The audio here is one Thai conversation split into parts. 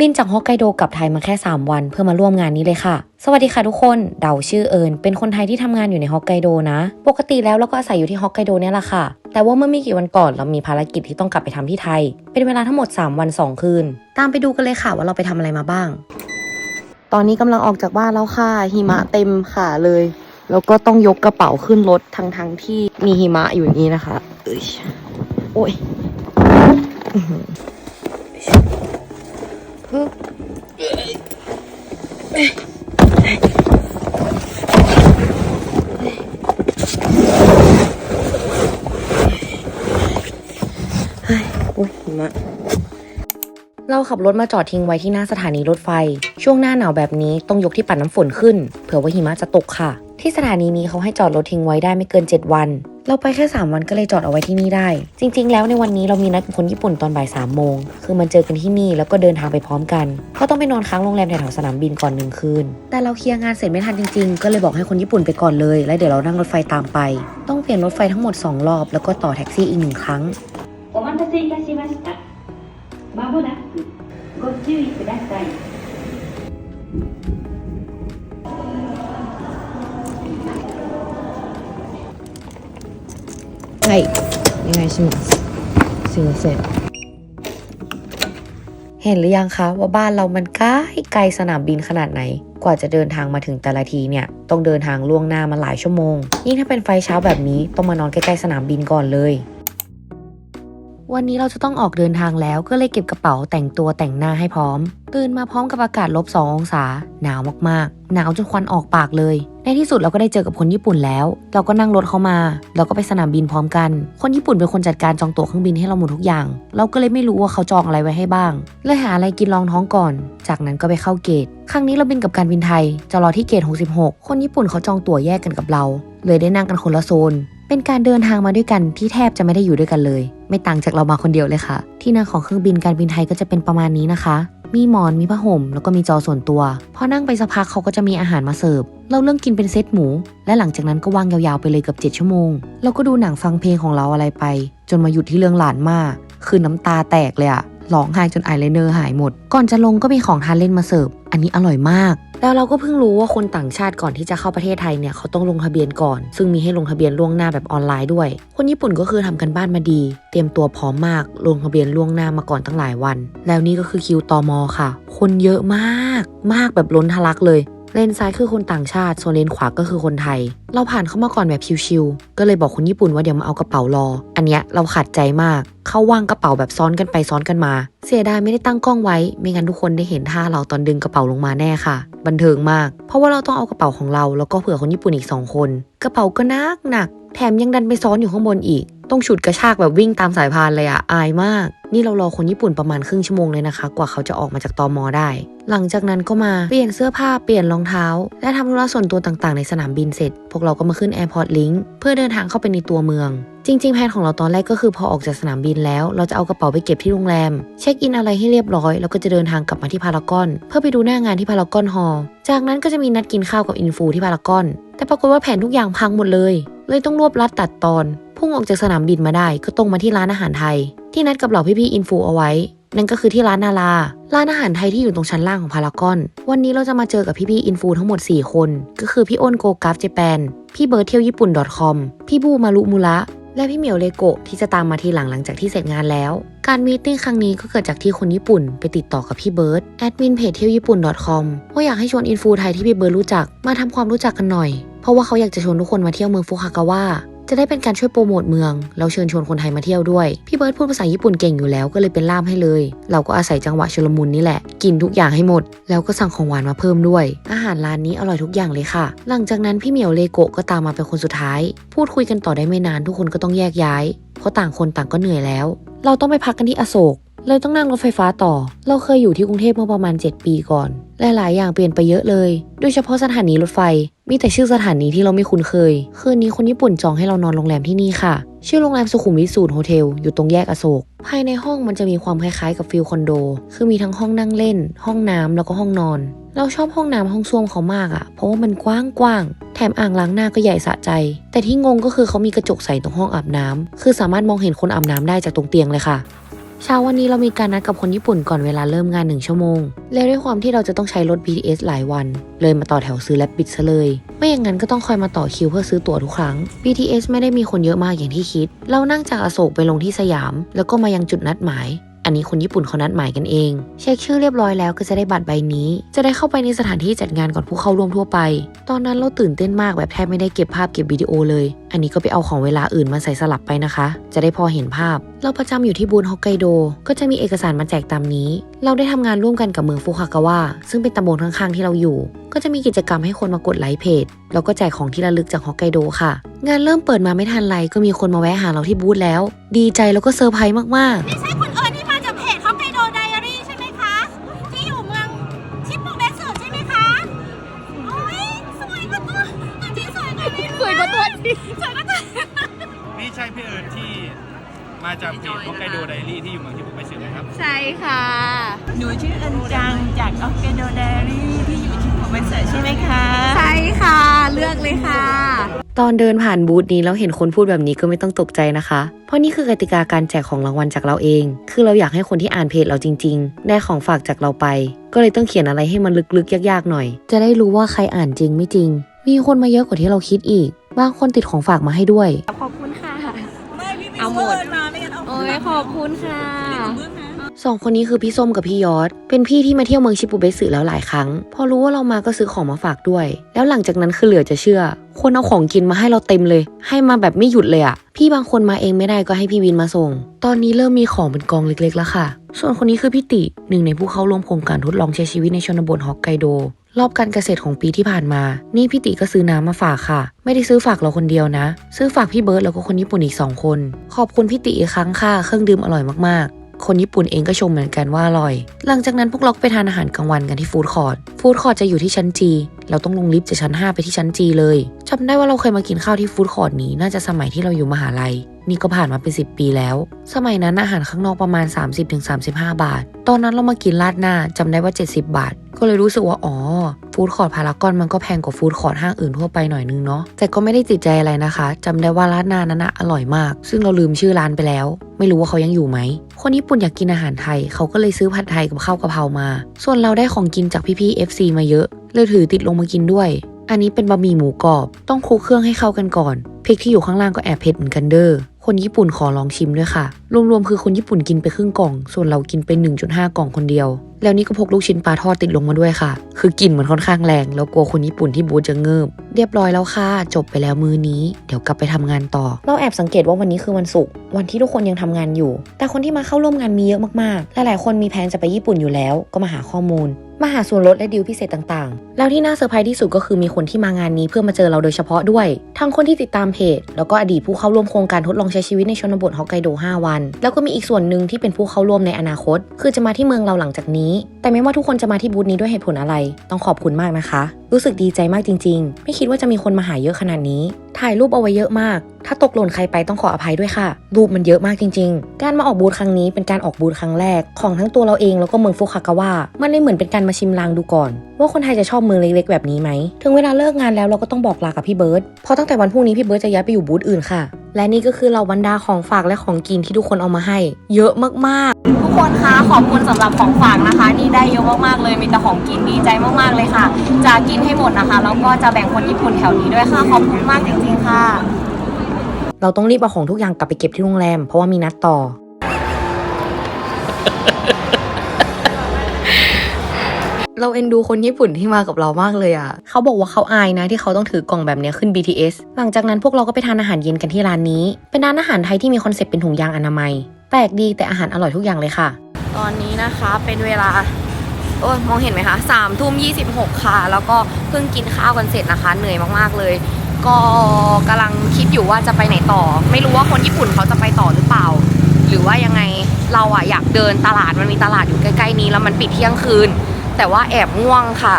บินจากฮอกไกโดกลับไทยมาแค่ 3 วัน เพื่อมาร่วมงานนี้เลยค่ะ สวัสดีค่ะทุกคน เดาชื่อเอิญเป็นคนไทยที่ทำงานอยู่ในฮอกไกโดนะ ปกติแล้วเราก็อาศัยอยู่ที่ฮอกไกโดเนี่ยแหละค่ะ แต่ว่าเมื่อไม่กี่วันก่อนเรามีภารกิจที่ต้องกลับไปทำที่ไทย เป็นเวลาทั้งหมด 3 วัน 2 คืน ตามไปดูกันเลยค่ะว่าเราไปทำอะไรมาบ้าง ตอนนี้กำลังออกจากบ้านแล้วค่ะ หิมะเต็มขาเลย แล้วก็ต้องยกกระเป๋าขึ้นรถทั้งทั้งๆที่มีหิมะอยู่อย่างนี้นะคะเอ้ยโอ้ย อื้ออฮึบโอ้ยหิมะเราขับรถมาจอดทิ้งไว้ที่หน้าสถานีรถไฟ ช่วงหน้าหนาวแบบนี้ต้องยกที่ปัดน้ำฝนขึ้น เผื่อว่าหิมะจะตกค่ะ ที่สถานีนี้เขาให้จอดรถทิ้งไว้ได้ไม่เกิน 7 วัน เราไปแค่ 3 วันก็เลยจอดเอาไว้ที่นี่ได้ จริง ๆ แล้วในวันนี้เรามีนัดกับคนญี่ปุ่นตอนบ่าย3โมง คือมันเจอกันที่นี่แล้วก็เดินทางไปพร้อมกันก็ต้องไปนอนค้างโรงแรมแถวๆสนามบินก่อนหนึ่งคืน แต่เราเคลียร์งานเสร็จไม่ทันจริง ๆ ก็เลยบอกให้คนญี่ปุ่นไปก่อนเลย แล้วเดี๋ยวเรานั่งรถไฟตามไป ต้องเปลี่ยนรถไฟทั้งหมดสองรอบแล้วก็ต่อแท็กซี่อีกหนึ่งครั้ง お待たせいたしました。まもなくご注意ください。 はい、お願いします。すいません。เห็นหรือยังคะว่าบ้านเรามันใกล้ไกลสนามบินขนาดไหน กว่าจะเดินทางมาถึงแต่ละทีเนี่ย ต้องเดินทางล่วงหน้ามาหลายชั่วโมง ยิ่งถ้าเป็นไฟเช้าแบบนี้ต้องมานอนใกล้ๆสนามบินก่อนเลย วันนี้เราจะต้องออกเดินทางแล้วก็เลยเก็บกระเป๋าแต่งตัวแต่งหน้าให้พร้อม ตื่นมาพร้อมกับอากาศลบ2องศา หนาวมากๆ หนาวจนควันออกปากเลย ในที่สุดเราก็ได้เจอกับคนญี่ปุ่นแล้ว เราก็นั่งรถเขามา เราก็ไปสนามบินพร้อมกัน คนญี่ปุ่นเป็นคนจัดการจองตั๋วเครื่องบินให้เราหมดทุกอย่าง เราก็เลยไม่รู้ว่าเขาจองอะไรไว้ให้บ้างเลยหาอะไรกินรองท้องก่อน จากนั้นก็ไปเข้าเกต ครั้งนี้เราบินกับการบินไทย จะรอที่เกต 66 คนญี่ปุ่นเขาจองตั๋วแยกกันกับเรา เลยได้นั่งกันคนละโซน เป็นการเดินทางมาด้วยกันที่แทบจะไม่ได้อยู่ด้วยกันเลย ไม่ต่างจากเรามาคนเดียวเลยค่ะ ที่นั่งของเครื่องบินการบินไทยก็จะเป็นประมาณนี้นะคะ มีหมอนมีผ้าห่ม แล้วก็มีจอส่วนตัว พอนั่งไปสักพักเขาก็จะมีอาหารมาเสิร์ฟ เราเริ่มกินเป็นเซตหมู และหลังจากนั้นก็ว่างยาวๆไปเลยเกือบ7ชั่วโมง เราก็ดูหนังฟังเพลงของเราอะไรไป จนมาหยุดที่เรื่องหลานมากคือน้ำตาแตกเลยอะร้องไห้จนไอายไลเนอร์หายหมด ก่อนจะลงก็มีของทานเล่นมาเสิร์ฟ อันนี้อร่อยมาก แล้วเราก็เพิ่งรู้ว่าคนต่างชาติก่อนที่จะเข้าประเทศไทยเนี่ยเขาต้องลงทะเบียนก่อน ซึ่งมีให้ลงทะเบียนล่วงหน้าแบบออนไลน์ด้วย คนญี่ปุ่นก็คือทำกันบ้านมาดี เตรียมตัวพร้อมมาก ลงทะเบียนล่วงหน้ามาก่อนตั้งหลายวัน แล้วนี่ก็คือคิวตอมอค่ะ คนเยอะมาก มากแบบล้นทะลักเลยเลนซ้ายคือคนต่างชาติ ส่วนเลนขวาก็คือคนไทย เราผ่านเข้ามาก่อนแบบชิวๆ ก็เลยบอกคนญี่ปุ่นว่าเดี๋ยวมาเอากระเป๋ารอ อันเนี้ยเราขัดใจมาก เข้าวางกระเป๋าแบบซ้อนกันไปซ้อนกันมา เสียดายไม่ได้ตั้งกล้องไว้ ไม่งั้นทุกคนได้เห็นท่าเราตอนดึงกระเป๋าลงมาแน่ค่ะ บันเทิงมาก เพราะว่าเราต้องเอากระเป๋าของเรา แล้วก็เผื่อคนญี่ปุ่นอีกสองคน กระเป๋าก็นักหนัก แถมยังดันไปซ้อนอยู่ข้างบนอีก ต้องฉุดกระชากแบบวิ่งตามสายพานเลยอะอายมาก นี่เรารอคนญี่ปุ่นประมาณครึ่งชั่วโมงเลยนะคะ กว่าเขาจะออกมาจากตอมอได้ หลังจากนั้นก็มาเปลี่ยนเสื้อผ้าเปลี่ยนรองเท้า และทำธุระส่วนตัวต่างๆในสนามบินเสร็จ พวกเราก็มาขึ้น Airport Link เพื่อเดินทางเข้าไปในตัวเมือง จริง ๆ แผนของเราตอนแรกก็คือพอออกจากสนามบินแล้ว เราจะเอากระเป๋าไปเก็บที่โรงแรม เช็คอินอะไรให้เรียบร้อย แล้วก็จะเดินทางกลับมาที่พารากอน เพื่อไปดูหน้างานที่พารากอนฮอล์จากนั้นก็จะมีนัดกินข้าวกับอินฟูที่พารากอน แต่ปรากฏว่าแผนทุกอย่างพังหมดเลย เลยต้องรวบรัดตัดตอน พุ่งออกจากสนามบินมาได้ก็ตรงมาที่ร้านอาหารไทย ที่นัดกับเหล่าพี่ๆอินฟูเอาไว้ นั่นก็คือที่ร้านนาราร้านอาหารไทยที่อยู่ตรงชั้นล่างของพารากอน วันนี้เราจะมาเจอกับพี่ๆอินฟูทั้งหมด 4 คน ก็คือพี่อ้นโกกราฟเจแปนพี่เบิร์ดเที่ยวญี่ปุ่น .com พี่บูมารุมุระและพี่เหมียวเลโกะที่จะตามมาทีหลังหลังจากที่เสร็จงานแล้ว การมีติ้งครั้งนี้ก็เกิดจากที่คนญี่ปุ่นไปติดต่อกับพี่เบิร์ดแอดมินเพจเที่ยวญี่ปุ่น .com ว่าอยากให้ชวนอินฟูไทยที่พี่เบิร์ดรู้จักมาทำความรู้จักกันหน่อย เพราะว่าเขาอยากจะชวนทุกคนมาเที่ยวเมืองฟุคากาวะ จะได้เป็นการช่วยโปรโมทเมืองแล้วเชิญชวนคนไทยมาเที่ยวด้วย พี่เบิร์ดพูดภาษาญี่ปุ่นเก่งอยู่แล้วก็เลยเป็นล่ามให้เลย เราก็อาศัยจังหวะชุลมุนนี่แหละ กินทุกอย่างให้หมด แล้วก็สั่งของหวานมาเพิ่มด้วย อาหารร้านนี้อร่อยทุกอย่างเลยค่ะ หลังจากนั้นพี่เหมียวเลโกะก็ตามมาเป็นคนสุดท้าย พูดคุยกันต่อได้ไม่นานทุกคนก็ต้องแยกย้าย เพราะต่างคนต่างก็เหนื่อยแล้ว เราต้องไปพักกันที่อโศก เลยต้องนั่งรถไฟฟ้าต่อ เราเคยอยู่ที่กรุงเทพเมื่อประมาณ 7 ปีก่อนหลายๆอย่างเปลี่ยนไปเยอะเลย โดยเฉพาะสถานีรถไฟ มีแต่ชื่อสถานีที่เราไม่คุ้นเคย คืนนี้คนญี่ปุ่นจองให้เรานอนโรงแรมที่นี่ค่ะ ชื่อโรงแรมสุขุมวิทสูตรโฮเทล อยู่ตรงแยกอโศก ภายในห้องมันจะมีความคล้ายๆกับฟิลคอนโด คือมีทั้งห้องนั่งเล่น ห้องน้ำแล้วก็ห้องนอน เราชอบห้องน้ำห้องส้วมเขามากอะ่ะ เพราะว่ามันกว้างๆแถมอ่างล้างหน้าก็ใหญ่สะใจ แต่ที่งงก็คือเขามีกระจกใสตรงห้องอาบน้ำคือสามารถมองเห็นคนอาบน้ำได้จากตรงเตียงเลยค่ะ เช้าวันนี้เรามีการนัดกับคนญี่ปุ่นก่อนเวลาเริ่มงานหนึ่งชั่วโมง แล้วด้วยความที่เราจะต้องใช้รถ BTS หลายวัน เลยมาต่อแถวซื้อและปิดซะเลย ไม่อย่างนั้นก็ต้องคอยมาต่อคิวเพื่อซื้อตั๋วทุกครั้ง BTS ไม่ได้มีคนเยอะมากอย่างที่คิด เรานั่งจากอโศกไปลงที่สยาม แล้วก็มายังจุดนัดหมาย อันนี้คนญี่ปุ่นเขานัดหมายกันเอง เช็คชื่อเรียบร้อยแล้วก็จะได้บัตรใบนี้ จะได้เข้าไปในสถานที่จัดงานก่อนผู้เข้าร่วมทั่วไป ตอนนั้นเราตื่นเต้นมากแบบแทบไม่ได้เก็บภาพเก็บวิดีโอเลย อันนี้ก็ไปเอาของเวลาอื่นมาใส่สลับไปนะคะ จะได้พอเห็นภาพ เราประจำอยู่ที่บูนฮอกไกโด ก็จะมีเอกสารมาแจกตามนี้ เราได้ทำงานร่วมกันกับเมืองฟุคากาวะซึ่งเป็นตำบลข้างๆที่เราอยู่ ก็จะมีกิจกรรมให้คนมากดไลค์เพจแล้วก็แจกของที่ระลึกจากฮอกไกโดค่ะ งานเริ่มเปิดมาไม่ทันไรก็มีคนมาแวะหาเราที่บูธแล้ว ดีใจแล้วก็เซอร์ไพรส์มากๆ อยู่เมืองที่ผมไปซื้อไหมครับ ใช่ค่ะ หนูชื่ออันจังจากออฟเกโดเดรี่ที่อยู่ที่ผมเป็นเสิร์ชใช่ไหมคะ ใช่ค่ะ เลือกเลยค่ะ ตอนเดินผ่านบูธนี้แล้วเห็นคนพูดแบบนี้ก็ไม่ต้องตกใจนะคะ เพราะนี่คือกติกาการแจกของรางวัลจากเราเอง คือเราอยากให้คนที่อ่านเพจเราจริง ๆ ได้ของฝากจากเราไป ก็เลยต้องเขียนอะไรให้มันลึกๆ ยากๆหน่อย จะได้รู้ว่าใครอ่านจริงไม่จริง มีคนมาเยอะกว่าที่เราคิดอีก บางคนติดของฝากมาให้ด้วย ขอบคุณค่ะ ไม่พี่มีเอาหมด เวิร์นม ยขอบคุณค่ะสองคนนี้คือพี่ส้มกับพี่ยอด เป็นพี่ที่มาเที่ยวเมืองชิปูเบสึแล้วหลายครั้ง พอรู้ว่าเรามาก็ซื้อของมาฝากด้วย แล้วหลังจากนั้นคือเหลือจะเชื่อ คนเอาของกินมาให้เราเต็มเลย ให้มาแบบไม่หยุดเลยอะพี่บางคนมาเองไม่ได้ก็ให้พี่วินมาส่ง ตอนนี้เริ่มมีของเป็นกองเล็กๆแล้วค่ะ ส่วนคนนี้คือพี่ติหนึ่งในผู้เข้าร่วมโครงการทดลองใช้ชีวิตในชนบทฮอกไกโด รอบการเกษตรของปีที่ผ่านมา นี่พี่ติก็ซื้อน้ำมาฝากค่ะ ไม่ได้ซื้อฝากเราคนเดียวนะ ซื้อฝากพี่เบิร์ดแล้วก็คนญี่ปุ่นอีกสองคน ขอบคุณพี่ติอีกครั้งค่ะ เครื่องดื่มอร่อยมากๆ คนญี่ปุ่นเองก็ชมเหมือนกันว่าอร่อย หลังจากนั้นพวกเราไปทานอาหารกลางวันกันที่ฟู้ดคอร์ทฟู้ดคอร์ทจะอยู่ที่ชั้นจีเราต้องลงลิฟต์จากชั้น 5 ไปที่ชั้นจีเลยจำได้ว่าเราเคยมากินข้าวที่ฟู้ดคอร์ทนี้น่าจะสมัยที่เราอยู่มหาลัย นี่ก็ผ่านมาเป็น 10 ปีแล้ว สมัยนั้นอาหารข้างนอกประมาณ 30-35 บาท ตอนนั้นเรามากินราดหน้าจำได้ว่า 70 บาท ก็เลยรู้สึกว่าอ๋อฟู้ดคอร์ทพารากอนมันก็แพงกว่าฟู้ดคอร์ทห้างอื่นทั่วไปหน่อยนึงเนาะแต่ก็ไม่ได้ติดใจอะไรนะคะจำได้ว่าราดหน้านั้นอร่อยมาก ซึ่งเราลืมชื่อร้านไปแล้ว ไม่รู้ว่าเขายังอยู่ไหม คนญี่ปุ่นอยากกินอาหารไทย เขาก็เลยซื้อผัดไทยกับข้าวกะเพรามา ส่วนเราได้ของกินจากพี่ๆ FC มาเยอะ เลยถือติดลงมากินด้วย อันนี้เป็นบะหมี่หมูกรอบ ต้องคลุกเครื่องให้เข้ากันก่อน พริกที่อยู่ข้างล่างก็แอบเผ็ดเหมือนกันเด้อ คนญี่ปุ่นขอลองชิมด้วยค่ะ รวมๆคือคนญี่ปุ่นกินไปครึ่งกล่อง ส่วนเรากินไป 1.5 กล่องคนเดียว แล้วนี่ก็พกลูกชิ้นปลาทอดติดลงมาด้วยค่ะ คือกลิ่นมันค่อนข้างแรง แล้วกลัวคนญี่ปุ่นที่บูธจะเงิบ เรียบร้อยแล้วค่ะ จบไปแล้วมือนี้ เดี๋ยวกลับไปทำงานต่อ เราแอบสังเกตว่าวันนี้คือวันศุกร์ วันที่ทุกคนยังทำงานอยู่ แต่คนที่มาเข้าร่วมงานมีเยอะมากๆ หลายๆคนมีแผนจะไปญี่ปุ่นอยู่แล้ว ก็มาหาข้อมูล มาหาส่วนลดและดีลพิเศษต่างๆ แล้วที่น่าเซอร์ไพรส์ที่สุดก็คือมีคนที่มางานนี้เพื่อมาเจอเราโดยเฉพาะด้วย ทั้งคนที่ติดตามเพจ แล้วก็อดีตผู้เข้าร่วมโครงการทดลองใช้ชีวิตในชนบทฮอกไกโด 5 วัน แล้วก็มีอีกส่วนหนึ่งที่เป็นผู้เข้าร่วมในอนาคต คือจะมาที่เมืองเราหลังจากนี้ แต่ไม่ว่าทุกคนจะมาที่บูธนี้ด้วยเหตุผลอะไร ต้องขอบคุณมากนะคะ รู้สึกดีใจมากจริง ๆ ไม่คิดว่าจะมีคนมาหาเยอะขนาดนี้ ถ่ายรูปเอาไว้เยอะมาก ถ้าตกหล่นใครไปต้องขออภัยด้วยค่ะ รูปมันเยอะมากจริง ๆ การมาออกบูธครั้งนี้เป็นการออกบูธครั้งแรก ของทั้งตัวเราเองแล้วก็เมืองฟุคากาวะมันเลยเหมือนเป็นการมาชิมลางดูก่อน ว่าคนไทยจะชอบเมืองเล็กๆแบบนี้ไหมถึงเวลาเลิกงานแล้วเราก็ต้องบอกลากับพี่เบิร์ตเพราะตั้งแต่วันพรุ่งนี้พี่เบิร์ตจะย้ายไปอยู่บูธอื่นค่ะ และนี่ก็คือเราบรรดาของฝากและของกินที่ทุกคนเอามาให้ เยอะมากๆ ทุกคนคะขอบคุณสำหรับของฝากนะคะ นี่ได้เยอะมากๆเลยมีแต่ของกินดีใจมากๆเลยค่ะ จะกินให้หมดนะคะแล้วก็จะแบ่งคนญี่ปุ่นแถวนี้ด้วยค่ะขอบคุณมากจริงๆค่ะ เราต้องรีบเอาของทุกอย่างกลับไปเก็บที่โรงแรม เพราะว่ามีนัดต่อ เราเอ็นดูคนญี่ปุ่นที่มากับเรามากเลยอะ่ะ เขาบอกว่าเขาอายนะที่เขาต้องถือกล่องแบบเนี้ยขึ้น BTS หลังจากนั้นพวกเราก็ไปทานอาหารเย็นกันที่ร้านนี้ เป็นร้านอาหารไทยที่มีคอนเซ็ปต์เป็นถุงยางอนามัย แปลกดีแต่อาหารอร่อยทุกอย่างเลยค่ะ ตอนนี้นะคะเป็นเวลาโอ้ยมองเห็นไหมคะสามทุ่มยี่สิบหกค่ะ แล้วก็เพิ่งกินข้าวกันเสร็จนะคะ เหนื่อยมากๆเลย ก็กำลังคิดอยู่ว่าจะไปไหนต่อ ไม่รู้ว่าคนญี่ปุ่นเขาจะไปต่อหรือเปล่า หรือว่ายังไงเราอะอยากเดินตลาดมันมีตลาดอยู่ใกล้ๆนี้แล้วมันปิดเที่ยงคืน แต่ว่าแอบง่วงค่ะ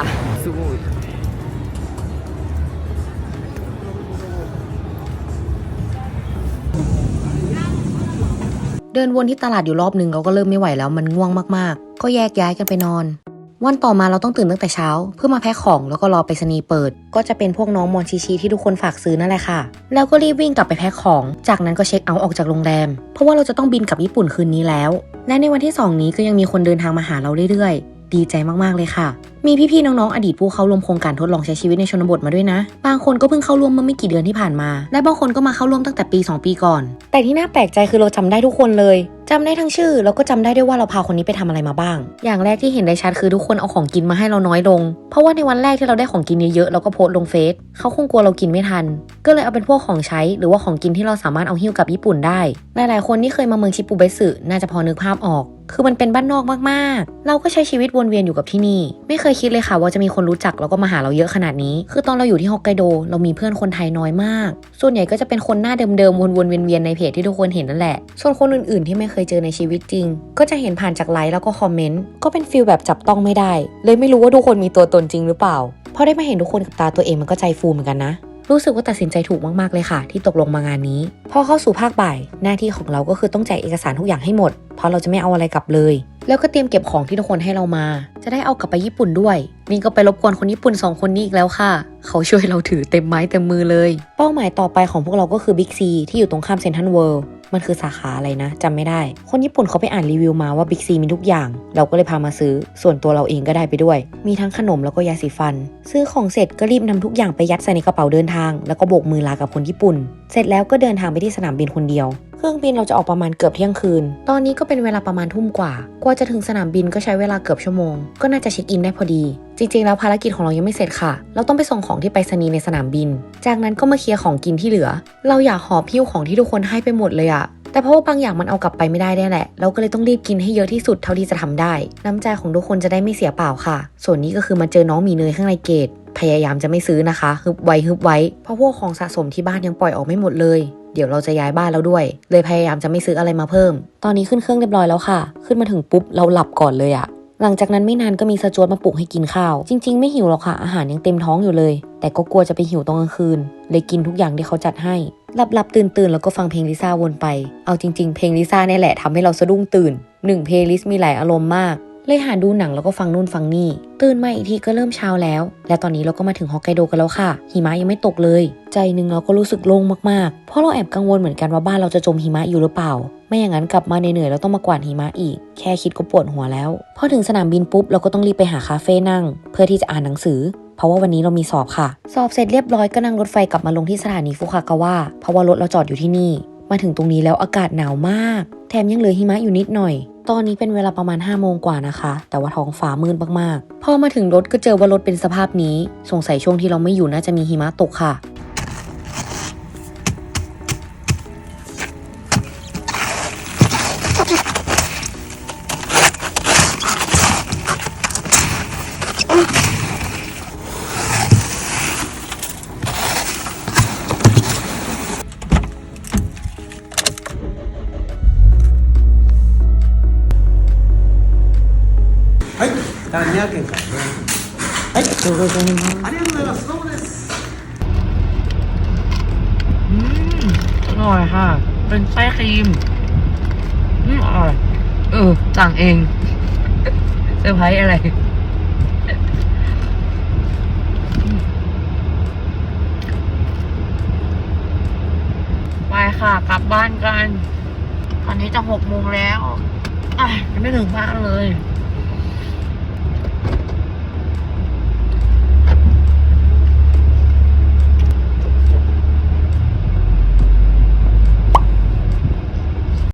เดินวนที่ตลาดอยู่รอบหนึ่งเราก็เริ่มไม่ไหวแล้วมันง่วงมากๆ ก็แยกย้ายกันไปนอน วันต่อมาเราต้องตื่นตั้งแต่เช้า เพื่อมาแพ็คของแล้วก็รอไปรษณีเปิด ก็จะเป็นพวกน้องมอนชิชิที่ทุกคนฝากซื้อนั่นแหละค่ะ แล้วก็รีบวิ่งกลับไปแพ็คของ จากนั้นก็เช็คเอาท์ออกจากโรงแรม เพราะว่าเราจะต้องบินกลับญี่ปุ่นคืนนี้แล้ว และในวันที่ 2 นี้ก็ยังมีคนเดินทางมาหาเราเรื่อยๆ ดีใจมากๆเลยค่ะ มีพี่ๆน้องๆอดีตผู้เข้าร่วมโครงการทดลองใช้ชีวิตในชนบทมาด้วยนะ บางคนก็เพิ่งเข้าร่วมเมื่อไม่กี่เดือนที่ผ่านมา และบางคนก็มาเข้าร่วมตั้งแต่ปี 2 ปีก่อน แต่ที่น่าแปลกใจคือเราจำได้ทุกคนเลยจำได้ทั้งชื่อแล้วก็จำได้ด้วยว่าเราพาคนนี้ไปทำอะไรมาบ้าง อย่างแรกที่เห็นได้ชัดคือทุกคนเอาของกินมาให้เราน้อยลง เพราะว่าในวันแรกที่เราได้ของกินเยอะๆเราก็โพสต์ลงเฟซเขาคงกลัวเรากินไม่ทัน ก็เลยเอาเป็นพวกของใช้หรือว่าของกินที่เราสามารถเอาหิ้วกลับญี่ปุ่นได้ หลายๆคนที่เคยมาเมืองชิปูเบสึน่าจะพอนึกภาพออก คือมันเป็นบ้านนอกมากๆ เราก็ใช้ชีวิตวนเวียนอยู่กับที่นี่ ไม่เคยคิดเลยค่ะว่าจะมีคนรู้จักแล้วก็มาหาเราเยอะขนาดนี้ คือตอนเราอยู่ที่ฮอกไกโดเรามีเพื่อนคนไทยน้อยมาก ส่วนใหญ่ก็จะเป็นคนหน้าเดิมๆวนๆเวียนๆในเพจที่ทุกคนเห็นนั่นแหละ ส่วนคนอื่นๆที่ไม่เคยเจอในชีวิตจริง ก็จะเห็นผ่านจากไลค์แล้วก็คอมเมนต์ก็เป็นฟีลแบบจับต้องไม่ได้ เลยไม่รู้ว่าทุกคนมีตัวตนจริงหรือเปล่าพอได้มาเห็นทุกคนกับตาตัวเองมันก็ใจฟูเหมือนกันนะรู้สึกว่าตัดสินใจถูกมาก ๆ เลยค่ะ ที่ตกลงมางานนี้ พอเข้าสู่ภาคบ่าย หน้าที่ของเราก็คือต้องแจกเอกสารทุกอย่างให้หมด เพราะเราจะไม่เอาอะไรกลับเลย แล้วก็เตรียมเก็บของที่ทุกคนให้เรามา จะได้เอากลับไปญี่ปุ่นด้วย นี่ก็ไปรบกวนคนญี่ปุ่นสองคนนี้อีกแล้วค่ะ เขาช่วยเราถือเต็มไม้เต็มมือเลย เป้าหมายต่อไปของพวกเราก็คือบิ๊กซีที่อยู่ตรงข้ามเซ็นทรัลเวิลด์มันคือสาขาอะไรนะจำไม่ได้ คนญี่ปุ่นเขาไปอ่านรีวิวมาว่าบิ๊กซีมีทุกอย่าง เราก็เลยพามาซื้อ ส่วนตัวเราเองก็ได้ไปด้วย มีทั้งขนมแล้วก็ยาสีฟัน ซื้อของเสร็จก็รีบนำทุกอย่างไปยัดใส่ในกระเป๋าเดินทาง แล้วก็โบกมือลากับคนญี่ปุ่น เสร็จแล้วก็เดินทางไปที่สนามบินคนเดียว เครื่องบินเราจะออกประมาณเกือบเที่ยงคืน ตอนนี้ก็เป็นเวลาประมาณทุ่มกว่า กว่าจะถึงสนามบินก็ใช้เวลาเกือบชั่วโมง ก็น่าจะเช็คอินได้พอดี จริง ๆ แล้วภารกิจของเรายังไม่เสร็จค่ะ เราต้องไปส่งของที่ไปรษณีย์ในสนามบิน จากนั้นก็มาเคลียร์ของกินที่เหลือ เราอยากหอบพิ้วของที่ทุกคนให้ไปหมดเลยอะแต่เพราะว่าบางอย่างมันเอากลับไปไม่ได้แน่แหละ เราก็เลยต้องรีบกินให้เยอะที่สุดเท่าที่จะทำได้ น้ำใจของทุกคนจะได้ไม่เสียเปล่าค่ะ ส่วนนี้ก็คือมาเจอน้องมีเนยข้างในเกต พยายามจะไม่ซื้อนะคะฮึบไว้ฮึบไว้เพราะพวกของสะสมที่บ้านยังปล่อยออกไม่หมดเลย เดี๋ยวเราจะย้ายบ้านแล้วด้วย เลยพยายามจะไม่ซื้ออะไรมาเพิ่ม ตอนนี้ขึ้นเครื่องเรียบร้อยแล้วค่ะ ขึ้นมาถึงปุ๊บเราหลับก่อนเลยอะหลังจากนั้นไม่นานก็มีสจวตมาปลุกให้กินข้าว จริง ๆ ไม่หิวหรอกค่ะ อาหารยังเต็มท้องอยู่เลย แต่ก็กลัวจะไปหิวตอนกลางคืน เลยกินทุกอย่างที่เขาจัดให้ หลับหลับตื่นตื่นๆแล้วก็ฟังเพลงลิซ่าวนไป เอาจริง ๆ เพลงลิซ่าเนี่ยแหละทำให้เราสะดุ้งตื่นหนึ่งเพลย์ลิสต์มีหลายอารมณ์มาก เลยหาดูหนังแล้วก็ฟังนู่นฟังนี่ ตื่นมาอีกทีก็เริ่มเช้าแล้ว และตอนนี้เราก็มาถึงฮอกไกโดกันแล้วค่ะ หิมะยังไม่ตกเลย ใจหนึ่งเราก็รู้สึกโล่งมากๆ เพราะเราแอบกังวลเหมือนกันว่าบ้านเราจะจมหิมะอยู่หรือเปล่า ไม่อย่างนั้นกลับมาเหนื่อยๆแล้วต้องมากวาดหิมะอีก แค่คิดก็ปวดหัวแล้ว พอถึงสนามบินปุ๊บเราก็ต้องรีบไปหาคาเฟ่นั่ง เพื่อที่จะอ่านหนังสือเพราะว่าวันนี้เรามีสอบค่ะ สอบเสร็จเรียบร้อยก็นั่งรถไฟกลับมาลงที่สถานีฟุคากาวะ เพราะว่ารถเราจอดอยู่ที่นี่ มาถึงตรงนี้แล้วอากาศหนาวมาก แถมยังเหลือหิมะอยู่นิดหน่อย ตอนนี้เป็นเวลาประมาณ5้าโมงกว่านะคะ แต่ว่าท้องฟ้ามืดมากๆ พอมาถึงรถก็เจอว่ารถเป็นสภาพนี้ สงสัยช่วงที่เราไม่อยู่น่าจะมีหิมะตกค่ะ ダニヤ県からね。はい、どうぞどうぞ。ありがとうございます。どうもです。 อร่อยค่ะ เป็นไส้ครีม อืมอร่อย เออ สั่งเอง เซอร์ไพรส์อะไร ไปค่ะ กลับบ้านกัน ตอนนี้จะหกโมงแล้วอ่ะยังไม่ถึงบ้านเลย